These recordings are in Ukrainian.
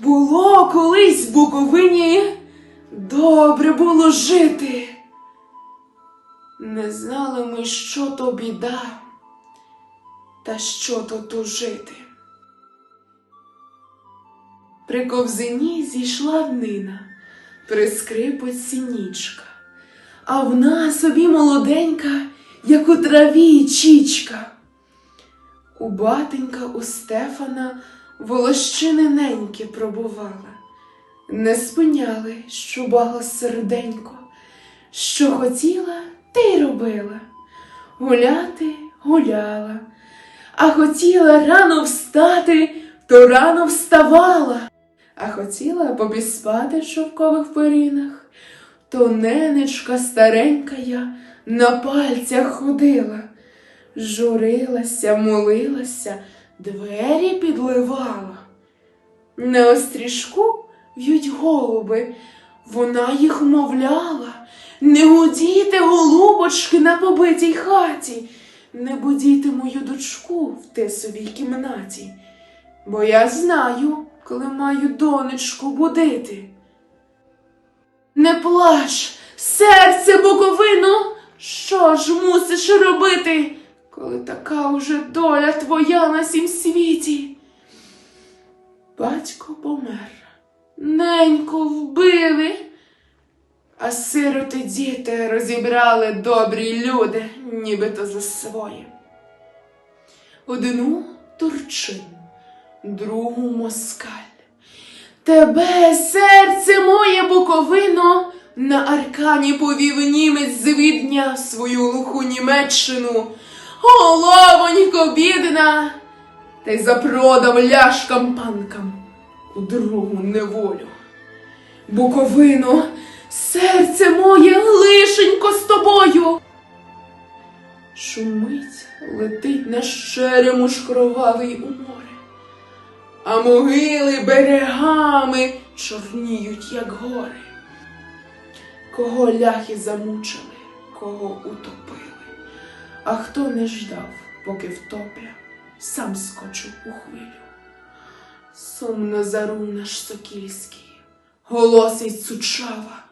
Було колись в Буковині добре було жити. Не знали ми, що то біда, та що то тужити. При ковзині зійшла днина, прискрипить сінічка, а вона собі молоденька, як у траві чічка. У батенька у Стефана волощини неньки пробувала, не спиняли, що бала серденько, що хотіла, те й робила, гуляти гуляла, а хотіла рано встати, то рано вставала, а хотіла попіспати в шовкових перинах, то ненечка старенька я на пальцях ходила. Журилася, молилася, двері підливала. На острішку в'ють голуби, вона їх мовляла. Не гудіте, голубочки, на побитій хаті, не будіте мою дочку в тесовій кімнаті, бо я знаю, коли маю донечку будити. Не плач, серце буковину, що ж мусиш робити, коли така уже доля твоя на сім світі? Батько помер, неньку вбили, а сироти діти розібрали добрі люди, нібито за своє. Одну турчин, другу москаль. Тебе, серце моє буковино, на аркані повів німець з Відня свою луху Німеччину. Головонько бідна, та й запродав ляшкам панкам у другу неволю. Буковино, серце моє лишенько з тобою. Шумить, летить на щерему ж кровавий у море, а могили берегами чорніють, як гори. Кого ляхи замучили, кого утопили, а хто не ждав, поки втопля, сам скочив у хвилю. Сумно зару наш сокільський, голосить сучава.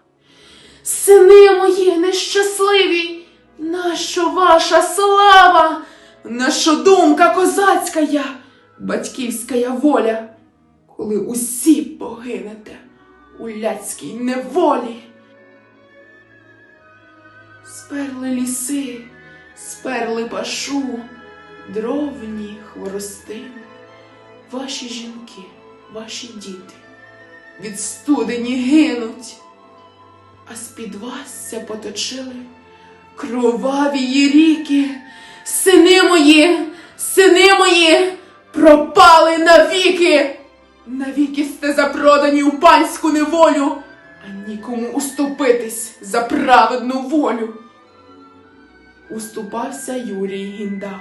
Сини мої нещасливі, нащо ваша слава, наша думка козацька я, батьківська я воля, коли усі погинете у ляцькій неволі. Сперли ліси, сперли пашу, дровні хворостини, ваші жінки, ваші діти від студені гинуть, а з-під вас ся поточили кроваві ріки, сини мої, сини мої, пропали навіки, навіки сте запродані у панську неволю, а нікому уступитись за праведну волю. Уступався Юрій Гінда.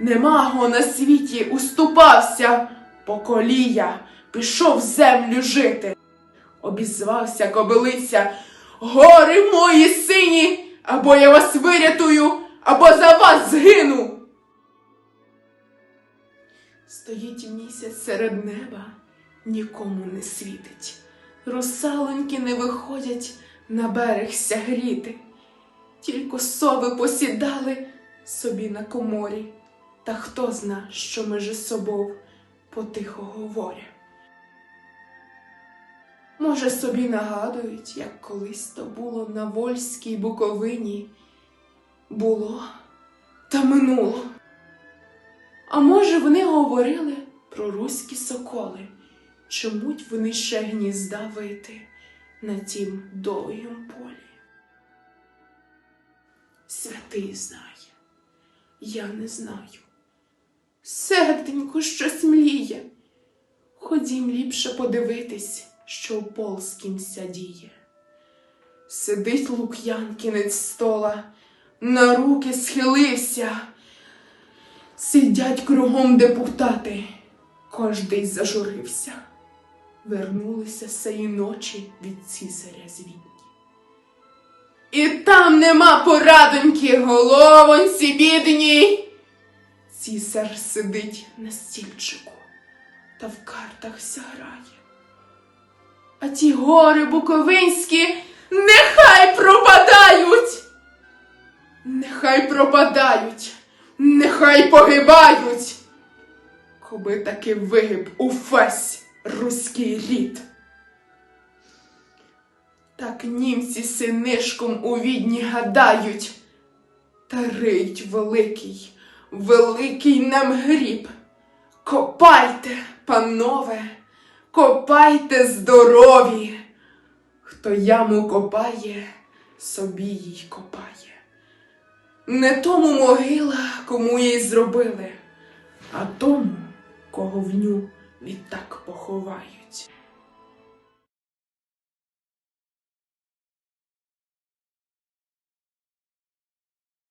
Нема го на світі, уступався, поколія, пішов в землю жити. Обізвався кобилиця, гори мої сині, або я вас вирятую, або за вас згину. Стоїть місяць серед неба, нікому не світить. Русалоньки не виходять на берег сягріти. Тільки сови посідали собі на коморі, та хто зна, що межи собою потихо говорять. Може, собі нагадують, як колись то було на Вольській Буковині. Було та минуло. А може, вони говорили про руські соколи, чомуть вони ще гнізда вити на тім довгім полі. Святий знає, я не знаю. Серденько щось мліє. Ходім ліпше подивитись, що в полськім сядіє. Сидить лук'янкінець стола, на руки схилився. Сидять кругом депутати, кожний зажурився. Вернулися сеї ночі від цісаря з Відні. І там нема порадоньки, головоньці бідній. Цісар сидить на стільчику та в картах ся грає. А ті гори буковинські нехай пропадають. Нехай пропадають, нехай погибають. Коби таки вигиб увесь руський рід. Так німці синишком у відні гадають, та риють великий, великий нам гріб. Копайте, панове, копайте здорові. Хто яму копає, собі їй копає. Не тому могила, кому їй зробили, а тому, кого в ню відтак поховають.